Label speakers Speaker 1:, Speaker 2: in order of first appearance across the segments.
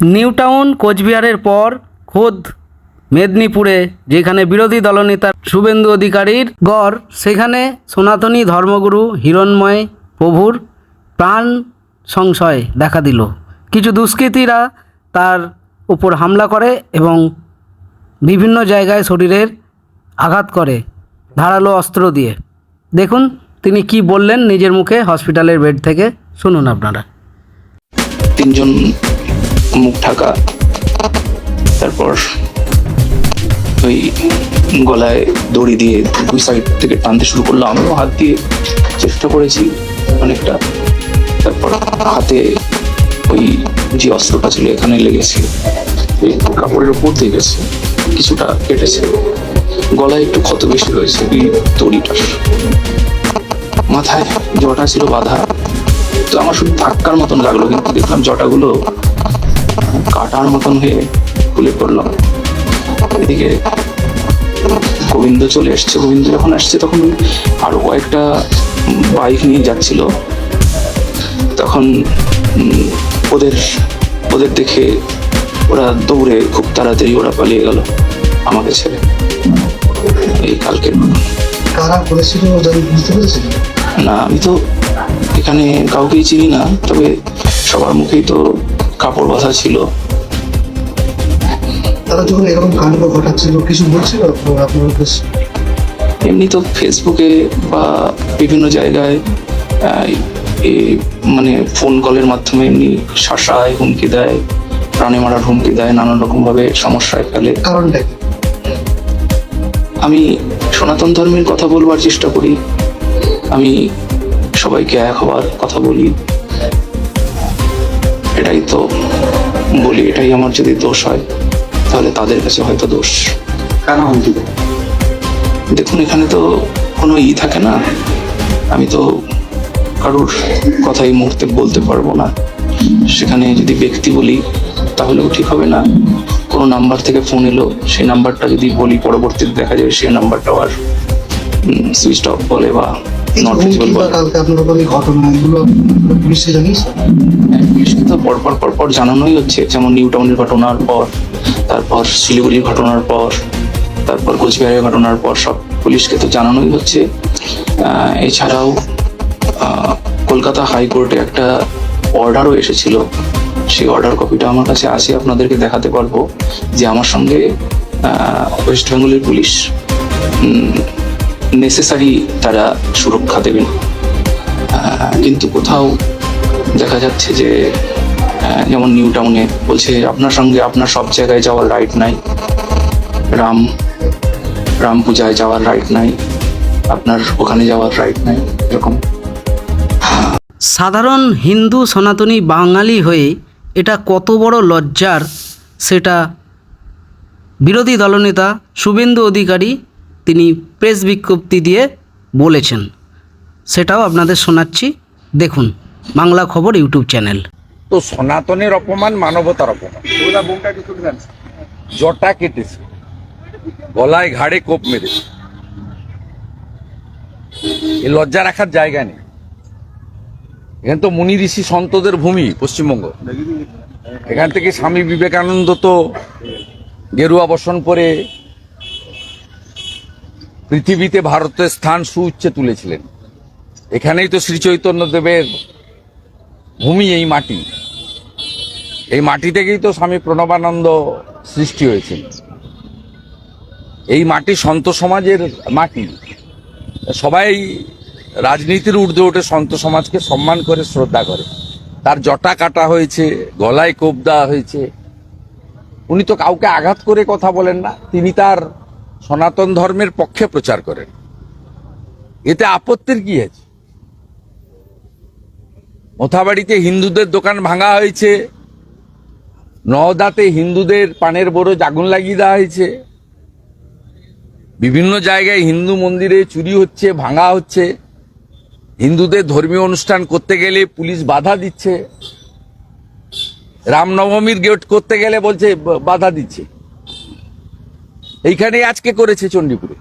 Speaker 1: New town কোচবিহারের পর খোদ মেদিনীপুরে, যেখানে বিরোধী দলনেতা শুভেন্দু অধিকারীর গড়, সেখানে সনাতনী ধর্মগুরু হিরণময় প্রভুর প্রাণ সংশয় দেখা দিল। কিছু দুষ্কৃতীরা তার উপর হামলা করে এবং বিভিন্ন জায়গায় শরীরের আঘাত করে ধারালো অস্ত্র দিয়ে। দেখুন, তিনি কি বললেন নিজের মুখে হসপিটালের বেড থেকে। শুনুন আপনারা।
Speaker 2: তিনজন মুখ ঢাকা, তারপর ওই গলায় দড়ি দিয়ে দুই সাইড থেকে টানতে শুরু করল। আমিও হাত দিয়ে চেষ্টা করেছি অনেকটা, তারপর হাতে ওই যে অস্ত্রটা ছিল এখানে লেগেছে কাপড়ের উপর দিয়ে গেছে, কিছুটা কেটেছে। গলায় একটু ক্ষত বেশি রয়েছে ওই দড়িটার। মাথায় জটা ছিল বাঁধা, তো আমার শুধু ধাক্কার মতন লাগল, কিন্তু দেখলাম জটাগুলো কাটার মতন হয়ে খুলে পড়লাম এদিকে গোবিন্দ চলে এসছে। গোবিন্দ যখন আসছে তখন আরও কয়েকটা বাইক নিয়ে যাচ্ছিল। তখন ওদের ওদের দেখে ওরা দৌড়ে খুব তাড়াতাড়ি ওরা পালিয়ে গেল আমাকে ছেড়ে। এই কালকের।
Speaker 3: কারা করেছিল বুঝতে
Speaker 2: না আমি তো এখানে কাউকেই চিনি না তবে সবার মুখেই তো কাপড় বাঁধা ছিল।
Speaker 3: তারা যখন এরকম কাণ্ড ঘটাচ্ছিল কিছু বলছিল? আপনার উদ্দেশ্যে
Speaker 2: এমনি তো ফেসবুকে বা বিভিন্ন জায়গায় মানে ফোন কলের মাধ্যমে এমনি শাসায় হুমকি দেয় প্রাণে মারার হুমকি দেয় নানান রকম ভাবে সমস্যায় ফেলে।
Speaker 3: কারণটা
Speaker 2: আমি সনাতন ধর্মের কথা বলবার চেষ্টা করি। আমি সবাইকে এক হওয়ার কথা বলি। এটাই তো বলি এটাই আমার যদি দোষ হয়। তাহলে তাদের কাছে হয়তো দোষ।
Speaker 3: হুমকি
Speaker 2: দেখুন এখানে তো কোনো ই থাকে না। আমি তো কারোর কথা এই মুহূর্তে বলতে পারব না। সেখানে যদি ব্যক্তি বলি তাহলেও ঠিক হবে না। কোনো নাম্বার থেকে ফোন এলো সেই নাম্বারটা যদি বলি পরবর্তীতে দেখা যাবে সেই নাম্বারটাও আর সুইচ অফ বলে বা নট বলে।
Speaker 3: কালকে আপনার জানিয়েছে
Speaker 2: হ্যাঁ, পুলিশকে তো পরপর পরপর জানানোই হচ্ছে। যেমন নিউ টাউনের ঘটনার পর তারপর শিলিগুড়ির ঘটনার পর, তারপর কোচবিহারের ঘটনার পর সব পুলিশকে তো জানানোই হচ্ছে। এছাড়াও কলকাতা হাইকোর্টে একটা অর্ডারও এসেছিল। সেই অর্ডার কপিটা আমার কাছে আছে, আপনাদেরকে দেখাতে পারব যে আমার সঙ্গে ওয়েস্ট বেঙ্গলের পুলিশ নেসেসারি তারা সুরক্ষা দেবেন। কিন্তু কোথাও দেখা যাচ্ছে যে যেমন নিউ টাউনে। বলছে, আপনার সঙ্গে আপনার সব জায়গায় যাওয়ার রাইট নাই। রাম রাম পূজায় যাওয়ার রাইট নাই। আপনার ওখানে যাওয়ার রাইট নাই। এরকম।
Speaker 1: সাধারণ হিন্দু সনাতনী বাঙালি হয়ে এটা কত বড় লজ্জার, সেটা বিরোধী দলনেতা শুভেন্দু অধিকারী তিনি প্রেস বিজ্ঞপ্তি দিয়ে বলেছেন। সেটাও আপনাদের শোনাচ্ছি। দেখুন, বাংলা খবর ইউটিউব চ্যানেল।
Speaker 4: তো সনাতনের অপমান মানবতার অপমান। জটা কেটেছে। গলায় ঘাড়ে কোপ মেরেছে। এ লজ্জা রাখার জায়গা নেই। এখানে তো মুনি ঋষি সন্তদের ভূমি পশ্চিমবঙ্গ। এখান থেকে স্বামী বিবেকানন্দ তো গেরুয়া বসন পরে পৃথিবীতে ভারতের স্থান সুউচ্চে তুলেছিলেন। এখানেই তো শ্রী চৈতন্য দেবের ভূমি এই মাটি। এই মাটি থেকেই তো স্বামী প্রণবানন্দ সৃষ্টি হয়েছে এই মাটি সন্ত সমাজের মাটি। সবাই রাজনীতির ঊর্ধ্বে উঠে সন্ত সমাজকে সম্মান করে, শ্রদ্ধা করে। তার জটা কাটা হয়েছে, গলায় কোপ দেওয়া হয়েছে। উনি তো কাউকে আঘাত করে কথা বলেন না, তিনি তার সনাতন ধর্মের পক্ষে প্রচার করেন। এতে আপত্তির কি আছে? মোথাবাড়িতে হিন্দুদের দোকান ভাঙা হয়েছে নওদাতে হিন্দুদের পানের বড় আগুন লাগিয়ে দেওয়া হয়েছে। বিভিন্ন জায়গায় হিন্দু মন্দিরে চুরি হচ্ছে, ভাঙা হচ্ছে। হিন্দুদের ধর্মীয় অনুষ্ঠান করতে গেলে পুলিশ বাধা দিচ্ছে। রামনবমীর গেট করতে গেলে বলছে বাধা দিচ্ছে। এইখানে আজকে করেছে চণ্ডীপুরে।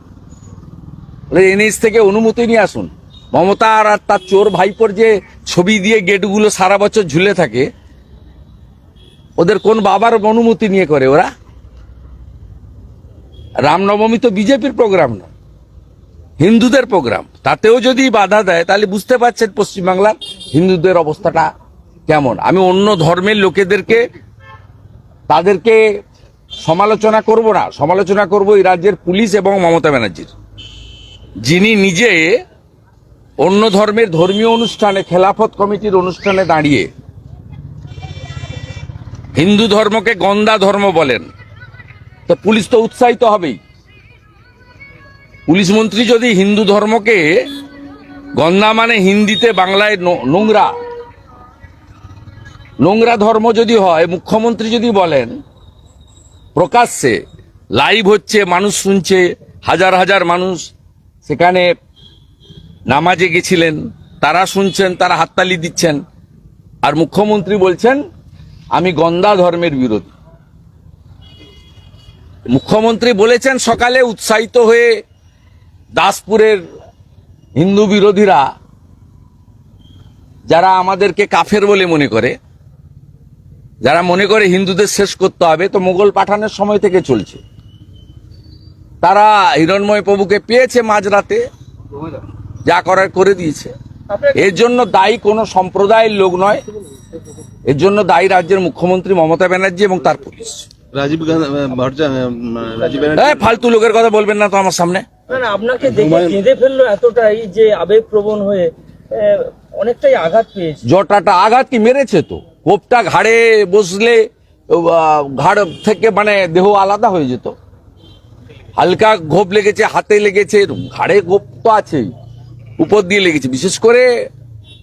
Speaker 4: এনএস থেকে অনুমতি নিয়ে আসুন। মমতা আর তার চোর ভাইপোর যে ছবি দিয়ে গেটগুলো সারা বছর ঝুলে থাকে ওদের কোন বাবার অনুমতি নিয়ে করে ওরা? রামনবমী তো বিজেপির প্রোগ্রাম না হিন্দুদের প্রোগ্রাম। তাতেও যদি বাধা দেয়, তাহলে বুঝতে পারছেন পশ্চিমবাংলার হিন্দুদের অবস্থাটা কেমন। আমি অন্য ধর্মের লোকেদেরকে, তাদেরকে সমালোচনা করব না। সমালোচনা করব এই রাজ্যের পুলিশ এবং মমতা ব্যানার্জির। যিনি নিজে অন্য ধর্মের ধর্মীয় অনুষ্ঠানে, খেলাফত কমিটির অনুষ্ঠানে দাঁড়িয়ে হিন্দু ধর্মকে গন্দা ধর্ম বলেন। তো পুলিশ তো উৎসাহিত হবেই। পুলিশ মন্ত্রী যদি হিন্দু ধর্মকে, গন্দা মানে হিন্দিতে বাংলায় নোংরা। নোংরা ধর্ম যদি হয়, মুখ্যমন্ত্রী যদি বলেন, প্রকাশ্যে, লাইভ হচ্ছে, মানুষ শুনছে, হাজার হাজার মানুষ সেখানে নামাজে গেছিলেন, তারা শুনছেন, তারা হাততালি দিচ্ছেন। আর মুখ্যমন্ত্রী বলছেন আমি গন্দা ধর্মের বিরোধী। মুখ্যমন্ত্রী বলেছেন, সকালে উৎসাহিত হয়ে দাসপুরের হিন্দু বিরোধীরা, যারা আমাদেরকে কাফের বলে মনে করে, যারা মনে করে হিন্দুদের শেষ করতে হবে, তো মোগল পাঠানোর সময় থেকে চলছে। তারা হিরণময় প্রভুকে পেয়েছে মাঝরাতে, যা করার করে দিয়েছে। এর জন্য দায়ী কোনো সম্প্রদায়ের লোক নয় এর জন্য দায়ী রাজ্যের মুখ্যমন্ত্রী মমতা ব্যানার্জি এবং তার পুলিশ।
Speaker 5: রাজীব গান্ধী ভট্টা রাজীব ব্যানার্জি?
Speaker 4: এই ফালতু লোকের কথা বলবেন না তো আমার সামনে।
Speaker 6: না না আপনাকে দেখে কেঁদে ফেলল এতটাই যে আবেগপ্রবণ হয়ে অনেকটাই আঘাত পেয়েছে।
Speaker 4: জটাটা আঘাত কি মেরেছে তো? কোপটা ঘাড়ে বসলে ঘাড় থেকে মানে দেহ আলাদা হয়ে যেত। হালকা ঘোপ লেগেছে হাতে লেগেছে ঘাড়ে ঘোপ তো আছেই। উপর দিয়ে লেগেছে। বিশেষ করে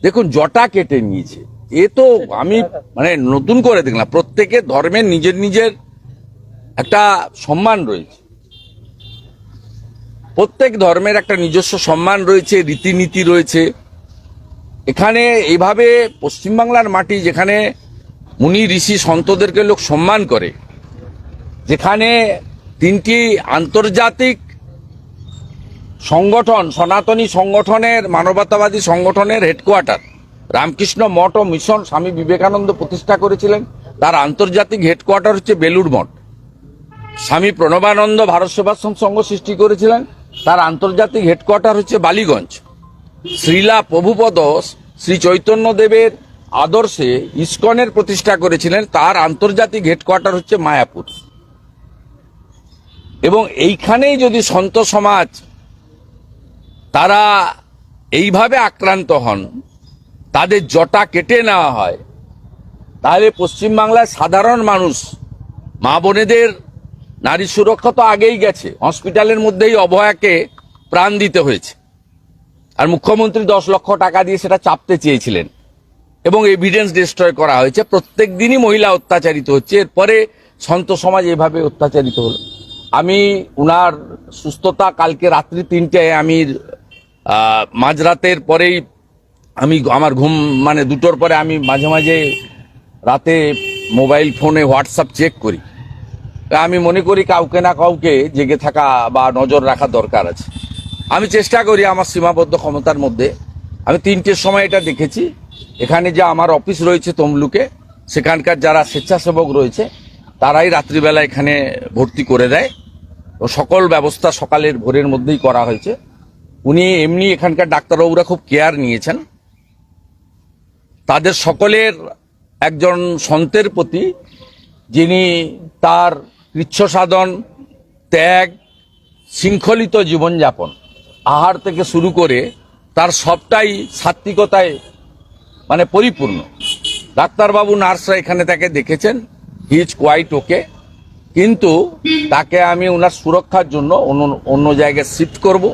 Speaker 4: দেখুন জটা কেটে নিয়েছে। এ তো আমি মানে নতুন করে দেখলাম প্রত্যেকের ধর্মের নিজের নিজের একটা সম্মান রয়েছে। প্রত্যেক ধর্মের একটা নিজস্ব সম্মান রয়েছে, রীতিনীতি রয়েছে। এখানে এইভাবে পশ্চিমবাংলার মাটি যেখানে মুনি ঋষি সন্তদেরকে লোক সম্মান করে, যেখানে তিনটি আন্তর্জাতিক সংগঠন, সনাতনী সংগঠনের, মানবতাবাদী সংগঠনের হেডকোয়ার্টার রামকৃষ্ণ মঠ ও মিশন স্বামী বিবেকানন্দ প্রতিষ্ঠা করেছিলেন। তার আন্তর্জাতিক হেডকোয়ার্টার হচ্ছে বেলুড় মঠ। স্বামী প্রণবানন্দ ভারত সেবাশ্রম সংঘ সৃষ্টি করেছিলেন। তার আন্তর্জাতিক হেডকোয়ার্টার হচ্ছে বালিগঞ্জ। শ্রীলা প্রভুপদ শ্রী চৈতন্য দেবের আদর্শে ইস্কনের প্রতিষ্ঠা করেছিলেন। তার আন্তর্জাতিক হেডকোয়ার্টার হচ্ছে মায়াপুর। এবং এইখানেই যদি সন্ত সমাজ তারা এইভাবে আক্রান্ত হন তাদের জটা কেটে নেওয়া হয়। তাহলে পশ্চিমবাংলার সাধারণ মানুষ, মা বোনেদের নারী সুরক্ষা তো আগেই গেছে, হসপিটালের মধ্যেই অভয়াকে প্রাণ দিতে হয়েছে। আর মুখ্যমন্ত্রী দশ লক্ষ টাকা দিয়ে সেটা চাপতে চেয়েছিলেন এবং এভিডেন্স ডিস্ট্রয় করা হয়েছে। প্রত্যেক দিনই মহিলা অত্যাচারিত হচ্ছে, এরপরে সন্ত সমাজ এভাবে অত্যাচারিত হলো। আমি উনার সুস্থতা কালকে রাত্রি তিনটায় আমি মাঝরাতের পরেই আমি আমার ঘুম মানে দুটোর পরে আমি মাঝে মাঝে রাতে মোবাইল ফোনে হোয়াটসঅ্যাপ চেক করি। আমি মনে করি কাউকে না কাউকে জেগে থাকা বা নজর রাখা দরকার আছে। আমি চেষ্টা করি আমার সীমাবদ্ধ ক্ষমতার মধ্যে। আমি তিনটের সময় এটা দেখেছি। এখানে যে আমার অফিস রয়েছে তমলুকে, সেখানকার যারা স্বেচ্ছাসেবক রয়েছে, তারাই রাত্রিবেলা এখানে ভর্তি করে দেয়। তো সকল ব্যবস্থা সকালের ভোরের মধ্যেই করা হয়েছে। উনি এমনি এখানকার ডাক্তারবাবুরা খুব কেয়ার নিয়েছেন। তাদের সকলের একজন সন্তের প্রতি, যিনি তার কৃচ্ছ সাধন ত্যাগ, শৃঙ্খলিত জীবনযাপন, আহার থেকে শুরু করে তার সবটাই সাত্বিকতায় মানে পরিপূর্ণ। ডাক্তারবাবু নার্সরা এখানে তাকে দেখেছেন, হি ইজ কোয়াইট ওকে, কিন্তু তাকে আমি ওনার সুরক্ষার জন্য অন্য অন্য জায়গায় শিফট করব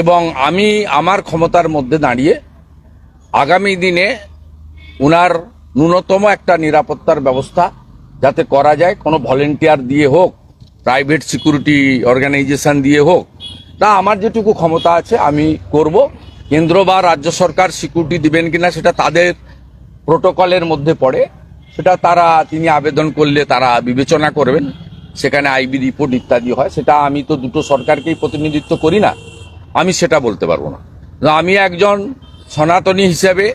Speaker 4: এবং আমি আমার ক্ষমতার মধ্যে দাঁড়িয়ে আগামী দিনে উনার ন্যূনতম একটা নিরাপত্তার ব্যবস্থা যাতে করা যায়, কোনো ভলেন্টিয়ার দিয়ে হোক, প্রাইভেট সিকিউরিটি অর্গানাইজেশন দিয়ে হোক। তা আমার যেটুকু ক্ষমতা আছে, আমি করব। কেন্দ্র বা রাজ্য সরকার সিকিউরিটি দিবেন কিনা সেটা তাদের প্রোটোকলের মধ্যে পড়ে। সেটা তারা, তিনি আবেদন করলে তারা বিবেচনা করবেন। সেখানে আইবি রিপোর্ট ইত্যাদি হয়। সেটা আমি তো দুটো সরকারকেই প্রতিনিধিত্ব করি না। আমি সেটা বলতে পারব না। আমি একজন সনাতনী হিসেবে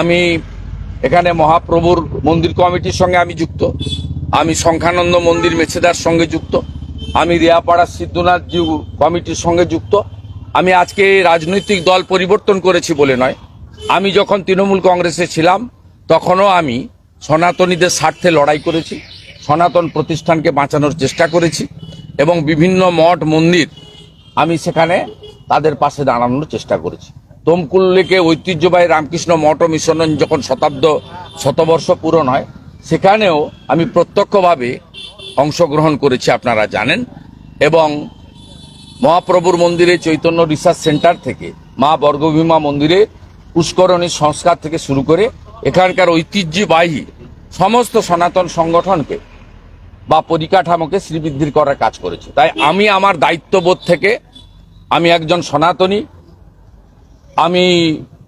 Speaker 4: আমি এখানে মহাপ্রভুর মন্দির কমিটির সঙ্গে আমি যুক্ত। আমি সংখ্যানন্দ মন্দির মেছেদার সঙ্গে যুক্ত। আমি রিয়াপাড়া সিদ্ধনাথ জিউ কমিটির সঙ্গে যুক্ত। আমি আজকে রাজনৈতিক দল পরিবর্তন করেছি বলে নয়। আমি যখন তৃণমূল কংগ্রেসে ছিলাম, তখনও আমি সনাতনীদের স্বার্থে লড়াই করেছি, সনাতন প্রতিষ্ঠানকে বাঁচানোর চেষ্টা করেছি এবং বিভিন্ন মঠ, মন্দির আমি সেখানে তাদের পাশে দাঁড়ানোর চেষ্টা করেছি। তমকুল লেকে ঐতিহ্যবাহী রামকৃষ্ণ মঠ মিশন যখন শতাব্দ, শতবর্ষ পূরণ হয়, সেখানেও আমি প্রত্যক্ষভাবে অংশগ্রহণ করেছি, আপনারা জানেন। এবং মহাপ্রভুর মন্দিরে চৈতন্য রিসার্চ সেন্টার থেকে, মা বর্গভীমা মন্দিরে পুষ্করণী সংস্কার থেকে শুরু করে, এখানকার ঐতিহ্যবাহী সমস্ত সনাতন সংগঠনকে বা পরিকাঠামোকে শ্রীবৃদ্ধির করার কাজ করেছে। তাই আমি আমার দায়িত্ববোধ থেকে আমি একজন সনাতনী আমি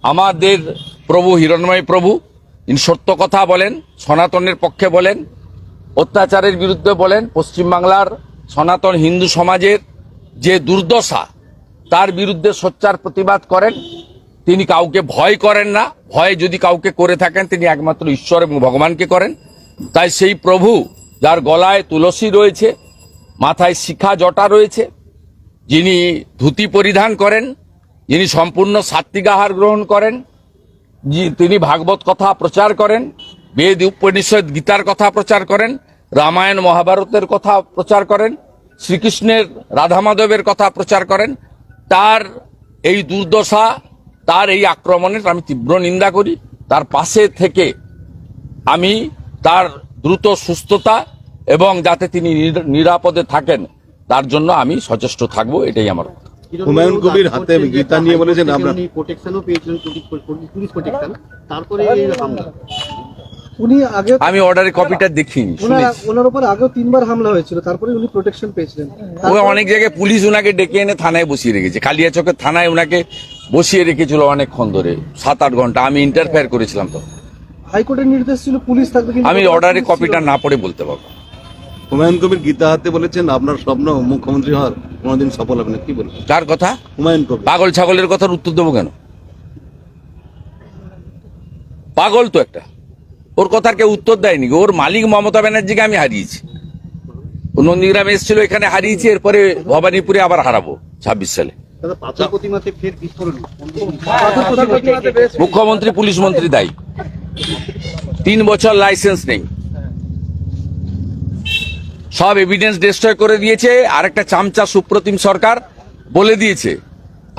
Speaker 4: আমাদের প্রভু হিরণময় প্রভু ইনি সত্য কথা বলেন, সনাতনের পক্ষে বলেন, অত্যাচারের বিরুদ্ধে বলেন, পশ্চিমবাংলার সনাতন হিন্দু সমাজের যে দুর্দশা, তার বিরুদ্ধে সোচ্চার প্রতিবাদ করেন। তিনি কাউকে ভয় করেন না, ভয় যদি কাউকে করে থাকেন, তিনি একমাত্র ঈশ্বর এবং ভগবানকে করেন। তাই সেই প্রভু, যার গলায় তুলসী রয়েছে, মাথায় শিখা জটা রয়েছে, যিনি ধুতি পরিধান করেন যিনি সম্পূর্ণ সাত্বিক আহার গ্রহণ করেন তিনি ভাগবত কথা প্রচার করেন, বেদ, উপনিষদ, গীতার কথা প্রচার করেন, রামায়ণ, মহাভারতের কথা প্রচার করেন, শ্রীকৃষ্ণের রাধা মাধবের কথা প্রচার করেন, তার এই দুর্দশা, তার এই আক্রমণের আমি তীব্র নিন্দা করি তার পাশে থেকে আমি তার দ্রুত সুস্থতা এবং যাতে তিনি নির- নিরাপদে থাকেন, তার জন্য আমি সচেষ্ট থাকব, এটাই আমার কথা।
Speaker 5: হুমায়ুন কবির হাতে গীতা নিয়ে বলেছেন আমরা।
Speaker 7: প্রোটেকশনও পেয়েছিলেন পুলিশ প্রোটেকশন তারপরে হামলা
Speaker 3: উনি আগে
Speaker 4: আমি অর্ডারের কপিটা দেখিনি
Speaker 3: ওনার উপর আগেও তিনবার হামলা হয়েছিল তারপরে উনি প্রোটেকশন পেয়েছিলেন।
Speaker 4: ও অনেক জায়গায় পুলিশ ওনাকে ডেকে এনে থানায় বসিয়ে রেখেছে। কালিয়াচকের থানায় ওনাকে বসিয়ে রেখেছিল অনেকক্ষণ ধরে সাত আট ঘণ্টা। আমি ইন্টারফেয়ার করেছিলাম তো
Speaker 3: হাইকোর্টের নির্দেশ ছিল পুলিশ থাকবে
Speaker 4: আমি অর্ডারের কপিটা না পড়ে বলতে পারব।
Speaker 5: হুমায়ুন কবির গীতা হাতে বলেছেন আপনার স্বপ্ন মুখ্যমন্ত্রী হওয়ার কোনোদিন সফল হবে না। কি বলবেন
Speaker 4: কার কথা?
Speaker 5: হুমায়ুন কবির।
Speaker 4: পাগল ছাগলের কথার উত্তর দেবো কেন? পাগল তো একটা। ওর কথার কেউ উত্তর দেয়নি। ওর মালিক মমতা ব্যানার্জিকে আমি হারিয়েছি। ও নন্দীগ্রামে এসেছিল এখানে হারিয়েছি এরপরে ভবানীপুরে আবার হারাবো ছাব্বিশ সালে। মুখ্যমন্ত্রী পুলিশ মন্ত্রী দায়ী। তিন বছর লাইসেন্স নেই। সব এভিডেন্স ডিস্ট্রয় করে দিয়েছে আর একটা চামচা সুপ্রতিম সরকার বলে দিয়েছে।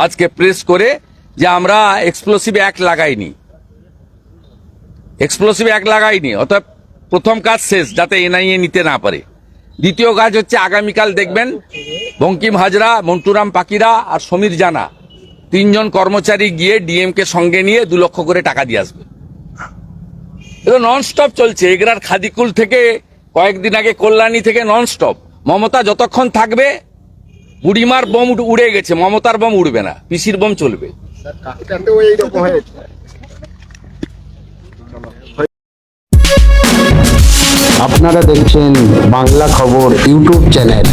Speaker 4: আজকে প্রেস করে যে আমরা এক্সপ্লোসিভ অ্যাক্ট লাগাইনি। এক্সপ্লোসিভ অ্যাক্ট লাগাইনি অর্থাৎ প্রথম কাজ শেষ, যাতে এনআইএ নিতে না পারে। দ্বিতীয় কাজ হচ্ছে আগামীকাল দেখবেন বঙ্কিম হাজরা, মন্টুরাম পাকিরা আর সমীর জানা তিনজন কর্মচারী গিয়ে ডিএমকে সঙ্গে নিয়ে দু লক্ষ করে টাকা দিয়ে আসবে। এটা নন স্টপ চলছে, এগরার খাদিকুল থেকে কয়েকদিন আগে কল্যাণী থেকে নন স্টপ মমতা যতক্ষণ থাকবে, বুড়িমার বোম উড়ে গেছে, মমতার বোম উড়বে না, পিসির বোম চলবে।
Speaker 8: আপনারা দেখছেন বাংলা খবর ইউটিউব চ্যানেল।